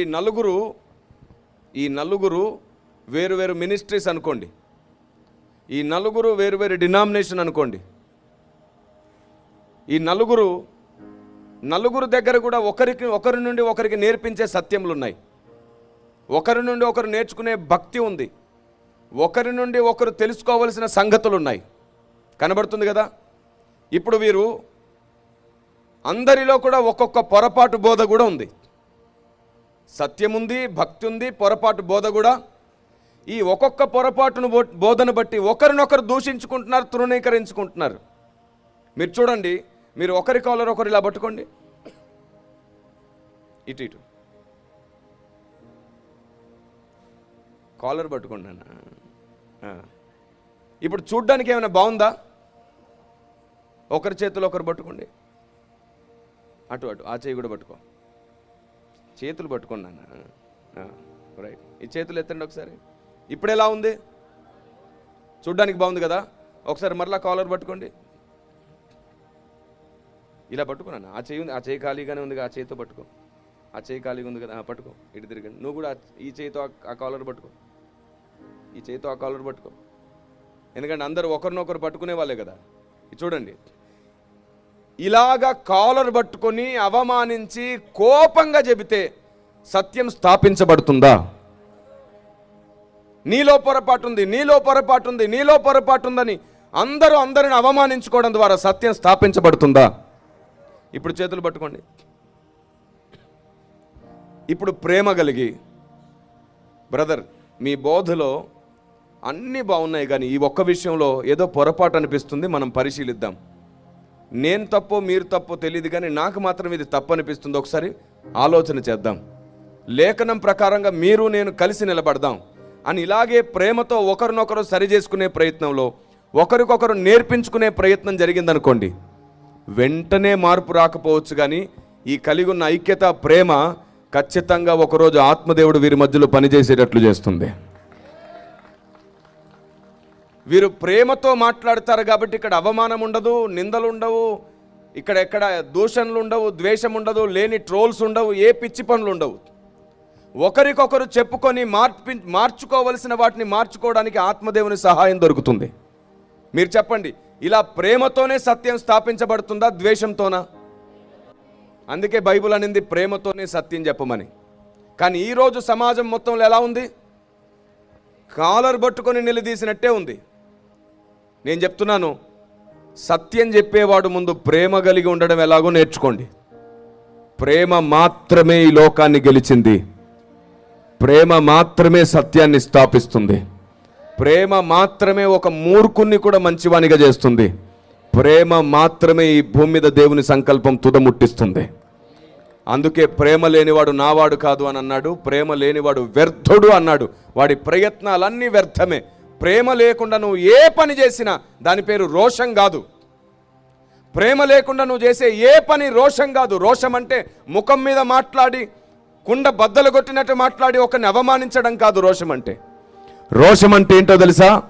ఈ నలుగురు ఈ నలుగురు వేరు వేరు మినిస్ట్రీస్ అనుకోండి. ఈ నలుగురు వేరు వేరు డినామినేషన్ అనుకోండి. ఈ నలుగురు నలుగురు దగ్గర కూడా ఒకరికి ఒకరి నుండి ఒకరికి నేర్పించే సత్యములు ఉన్నాయి ఒకరి నుండి ఒకరు నేర్చుకునే భక్తి ఉంది. ఒకరి నుండి ఒకరు తెలుసుకోవలసిన సంగతులు ఉన్నాయి కనబడుతుంది కదా? ఇప్పుడు వీరు అందరిలో కూడా ఒక్కొక్క పొరపాటు బోధ కూడా ఉంది. సత్యముంది భక్తి ఉంది పొరపాటు బోధ కూడా. ఈ ఒక్కొక్క పొరపాటును బో- బట్టి ఒకరినొకరు దూషించుకుంటున్నారు తృణీకరించుకుంటున్నారు. మీరు చూడండి మీరు ఒకరి కాలర్ ఒకరు ఇలా పట్టుకోండి. ఇటు ఇటు. కాలర్ పట్టుకోండి అన్న ఇప్పుడు చూడ్డానికి ఏమైనా బాగుందా? ఒకరి చేతిలో ఒకరు పట్టుకోండి. అటు అటు. ఆ చేయి కూడా పట్టుకో. చేతులు పట్టుకున్నాను రైట్ ఈ చేతులు ఎత్తండి ఒకసారి. ఇప్పుడు ఎలా ఉంది? చూడ్డానికి బాగుంది కదా? ఒకసారి మరలా కాలర్ పట్టుకోండి. ఇలా పట్టుకున్నాను ఆ చేయి ఉంది. ఆ చేయి ఖాళీగానే ఉంది కదా, ఆ చేతితో పట్టుకో. ఆ చేయి ఖాళీగా ఉంది కదా ఆ, పట్టుకో. ఇటు తిరగండి. నువ్వు కూడా ఈ చేయితో ఆ- ఆ కాలర్ పట్టుకో. ఈ చేయితో ఆ కాలర్ పట్టుకో. ఎందుకంటే అందరూ ఒకరినొకరు పట్టుకునే వాళ్ళే కదా. ఇది చూడండి. ఇలాగ కాలర్ పట్టుకొని అవమానించి కోపంగా చెబితే సత్యం స్థాపించబడుతుందా? నీలో పొరపాటు ఉంది నీలో పొరపాటు ఉంది నీలో పొరపాటు ఉందని అందరూ అందరిని అవమానించుకోవడం ద్వారా సత్యం స్థాపించబడుతుందా? ఇప్పుడు చేతులు పట్టుకోండి. ఇప్పుడు ప్రేమ కలిగి బ్రదర్ మీ బోధలో అన్నీ బాగున్నాయి కానీ ఈ ఒక్క విషయంలో ఏదో పొరపాటు అనిపిస్తుంది మనం పరిశీలిద్దాం. నేను తప్పో మీరు తప్పో తెలియదు కానీ నాకు మాత్రం ఇది తప్పు అనిపిస్తుంది ఒకసారి ఆలోచన చేద్దాం. లేఖనం ప్రకారంగా మీరు నేను కలిసి నిలబడదాం అని ఇలాగే ప్రేమతో ఒకరినొకరు సరి చేసుకునే ప్రయత్నంలో ఒకరికొకరు నేర్పించుకునే ప్రయత్నం జరిగిందనుకోండి. వెంటనే మార్పు రాకపోవచ్చు కానీ ఈ కలిగి ఉన్న ఐక్యత ప్రేమ ఖచ్చితంగా ఒకరోజు ఆత్మదేవుడు వీరి మధ్యలో పనిచేసేటట్లు చేస్తుంది. వీరు ప్రేమతో మాట్లాడతారు కాబట్టి ఇక్కడ అవమానం ఉండదు నిందలు ఉండవు ఇక్కడ ఎక్కడ దూషణలు ఉండవు ద్వేషం ఉండదు లేని ట్రోల్స్ ఉండవు ఏ పిచ్చి పనులు ఉండవు ఒకరికొకరు చెప్పుకొని మార్పి మార్చుకోవలసిన వాటిని మార్చుకోవడానికి ఆత్మదేవుని సహాయం దొరుకుతుంది. మీరు చెప్పండి ఇలా ప్రేమతోనే సత్యం స్థాపించబడుతుందా ద్వేషంతోనా? అందుకే బైబిల్ అనేది ప్రేమతోనే సత్యం చెప్పమని. కానీ ఈరోజు సమాజం మొత్తంలో ఎలా ఉంది? కాలర్ పట్టుకొని నిలదీసినట్టే ఉంది. నేను చెప్తున్నాను సత్యం చెప్పేవాడు ముందు ప్రేమ కలిగి ఉండడం ఎలాగో నేర్చుకోండి. ప్రేమ మాత్రమే ఈ లోకాన్ని గెలిచింది. ప్రేమ మాత్రమే సత్యాన్ని స్థాపిస్తుంది. ప్రేమ మాత్రమే ఒక మూర్ఖుణ్ణి కూడా మంచివానిగా చేస్తుంది. ప్రేమ మాత్రమే ఈ భూమి మీద దేవుని సంకల్పం తుదముట్టిస్తుంది. అందుకే ప్రేమ లేనివాడు నావాడు కాదు అని అన్నాడు ప్రేమ లేనివాడు వ్యర్థుడు అన్నాడు. వాడి ప్రయత్నాలన్నీ వ్యర్థమే. ప్రేమ లేకుండా నువ్వు ఏ పని చేసినా దాని పేరు రోషం కాదు. ప్రేమ లేకుండా నువ్వు చేసే ఏ పని రోషం కాదు. రోషం అంటే ముఖం మీద మాట్లాడి కుండ బద్దలు కొట్టినట్టు మాట్లాడి ఒకరిని అవమానించడం కాదు రోషం అంటే. రోషం అంటే ఏంటో తెలుసా?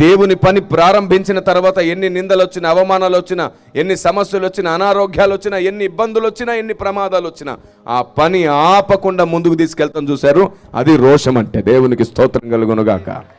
దేవుని పని ప్రారంభించిన తర్వాత ఎన్ని నిందలు వచ్చినా అవమానాలు వచ్చినా ఎన్ని సమస్యలు వచ్చినా అనారోగ్యాలు వచ్చినా ఎన్ని ఇబ్బందులు వచ్చినా ఎన్ని ప్రమాదాలు వచ్చినా ఆ పని ఆపకుండా ముందుకు తీసుకెళ్తాం చూశారు. అది రోషం అంటే దేవునికి స్తోత్రం కలుగునుగాక.